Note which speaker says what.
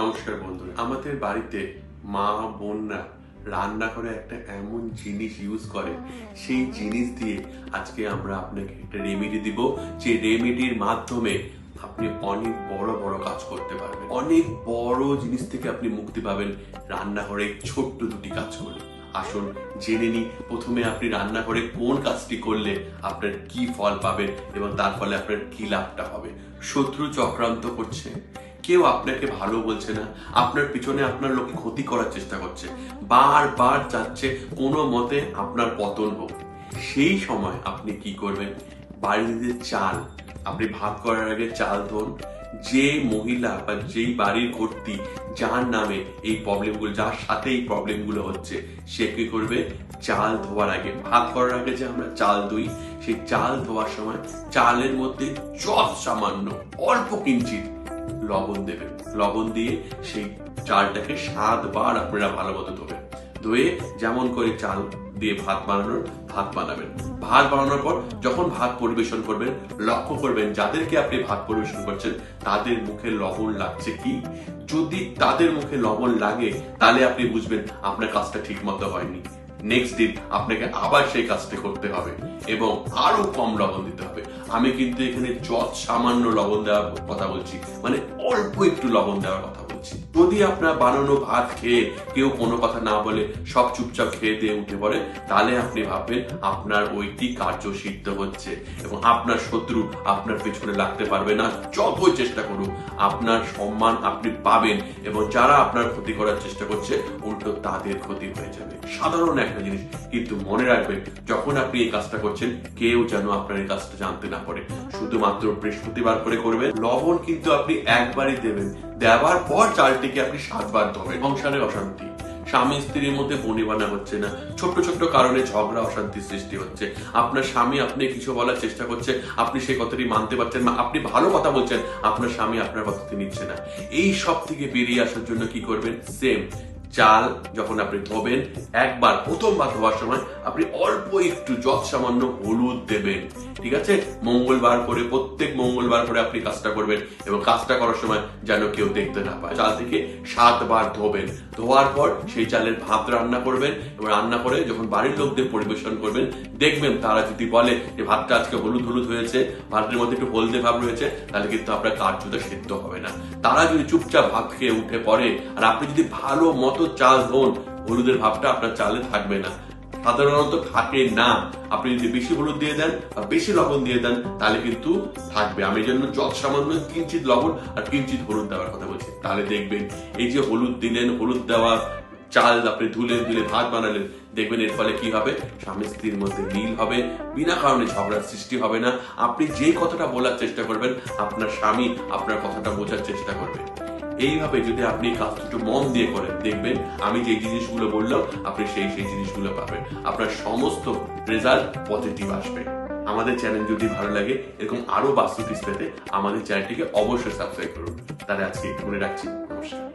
Speaker 1: নমস্কার বন্ধুরা। আমাদের বাড়িতে মা বোনরা রান্নাঘরে একটা এমন জিনিস ইউজ করে। সেই জিনিস দিয়ে আজকে আমরা আপনাকে একটা রেমেডি দিব যে রেমেডির মাধ্যমে আপনি অনেক বড় বড় কাজ করতে পারবেন। অনেক বড় জিনিস থেকে আপনি মুক্তি পাবেন রান্নাঘরে ছোট্ট দুটি কাজ করে আসুন জেনে নিই প্রথমে আপনি রান্নাঘরে কোন কাজটি করলে আপনার কি ফল পাবেন এবং তার ফলে আপনার কি লাভটা হবে। শত্রু চক্রান্ত করছে কেউ আপনাকে ভালো বলছে না। আপনার পিছনে আপনার লোকে ক্ষতি করার চেষ্টা করছে। বারবার চাচ্ছে কোনো মতে আপনার পতন হোক। সেই সময় আপনি কি করবেন? বাড়িতে চাল, আপনি ভাত করার আগে চাল ধোন। যে মহিলা বা যেই বাড়ির কর্তী যার নামে এই প্রবলেমগুলো যার সাথে এই প্রবলেমগুলো হচ্ছে, সে কি করবে? চাল ধোয়ার আগে, ভাত করার আগে যে আমরা চাল ধুই, সেই চাল ধোয়ার সময় চালের মধ্যে যত সামান্য অল্প কিঞ্চিত লবণ দেবেন। লবণ দিয়ে সেই চালটাকে সাতবার আপনারা ভালো মতো ধোবেন। ধুয়ে যেমন করে চাল দিয়ে ভাত বানানোর, ভাত বানাবেন। ভাত বানানোর পর যখন ভাত পরিবেশন করবেন, লক্ষ্য করবেন যাদেরকে আপনি ভাত পরিবেশন করছেন, তাদের মুখে লবণ লাগছে কি? যদি তাদের মুখে লবণ লাগে, তাহলে আপনি বুঝবেন আপনার কাজটা ঠিক মতো হয়নি। নেক্সট দিন আপনাকে আবার সেই কাজটি করতে হবে এবং আরও কম লবণ দিতে হবে। আমি কিন্তু এখানে যত সামান্য লবণ দেওয়ার কথা বলছি মানে অল্প একটু লবণ দেওয়ার কথা বলছি যদি আপনার বানানো ভাত খেয়ে কেউ কোনো কথা না বলে সব চুপচাপ খেয়ে দিয়ে উঠে পড়ে, তাহলে আপনি ভাববেন আপনার ওইটি কার্য সিদ্ধ হচ্ছে এবং আপনার শত্রু আপনার পেছনে লাগতে পারবে না। যতই চেষ্টা করুক, আপনার সম্মান আপনি পাবেন এবং যারা আপনার ক্ষতি করার চেষ্টা করছে, উল্টো তাদের ক্ষতি হয়ে যাবে। সাধারণ একটা জিনিস কিন্তু মনে রাখবেন, যখন আপনি এই কাজটা করছেন, কেউ যেন আপনার এই কাজটা জানতে না পারে। শুধুমাত্র বৃহস্পতিবার করে করবেন। লবণ কিন্তু আপনি একবারই দেবেন। দেওয়ার পর চালটিকে আপনি সাতবার ধরেন সংসারে অশান্তি। স্বামী স্ত্রীর মধ্যে বনিবানা হচ্ছে না, ছোট্ট ছোট্ট কারণে ঝগড়া অশান্তি সৃষ্টি হচ্ছে। আপনার স্বামী আপনি কিছু বলার চেষ্টা করছে, আপনি সেই কথাটি মানতে পারছেন না, আপনি ভালো কথা বলছেন, আপনার স্বামী আপনার কথাটি নিচ্ছে না। এই সব থেকে বেরিয়ে আসার জন্য কি করবেন? সেম চাল যখন আপনি ধোবেন, একবার প্রথমবার ধোয়ার সময় আপনি অল্প একটু যত সামান্য হলুদ দেবেন, ঠিক আছে? মঙ্গলবার করে, প্রত্যেক মঙ্গলবার করে আপনি কাজটা করবেন এবং কাজটা করার সময় যেন কেউ দেখতে না পায়। চাল থেকে সাতবার ধোবেন। ধোয়ার পর সেই চালের ভাত রান্না করবেন এবং রান্না করে যখন বাড়ির লোকদের পরিবেশন করবেন, দেখবেন তারা যদি বলে যে, ভাতটা আজকে হলুদ হলুদ হয়েছে ভাতের মধ্যে একটু হলদে ভাব রয়েছে, তাহলে কিন্তু আপনার কার্যটা সিদ্ধ হবে না। তারা যদি চুপচাপ ভাত খেয়ে উঠে পড়ে, আর আপনি যদি ভালো মতো চাল ধোন হলুদের ভাবটা আপনার চালে থাকবে না। সাধারণত থাকে না। আপনি যদি বেশি হলুদ দিয়ে দেন বা বেশি লবণ দিয়ে দেন, তাহলে কিন্তু থাকবে। আমি জন্য যত সামান্য কিঞ্চিত লবণ আর কিঞ্চিত হলুদ দেওয়ার কথা বলছি। তাহলে দেখবেন, এই যে হলুদ দিলেন, হলুদ দেওয়া চাল আপনি ধুলেন ধুলে ভাত বানালেন, দেখবেন এর ফলে কি হবে? স্বামী স্ত্রীর মধ্যে মিল হবে, বিনা কারণে ঝগড়ার সৃষ্টি হবে না। আপনি যেই কথাটা বলার চেষ্টা করবেন, আপনার স্বামী আপনার কথাটা বোঝার চেষ্টা করবে। এইভাবে যদি আপনি কাজটা মন দিয়ে করেন, দেখবেন আমি যে জিনিসগুলো বললাম, আপনি সেই সেই জিনিসগুলো পাবেন। আপনার সমস্ত রেজাল্ট পজিটিভ আসবে। আমাদের চ্যানেল যদি ভালো লাগে, এরকম আরও বাস্তু পেতে আমাদের চ্যানেলটিকে অবশ্যই সাবস্ক্রাইব করুন। তাহলে আজকে মনে রাখছি, নমস্কার।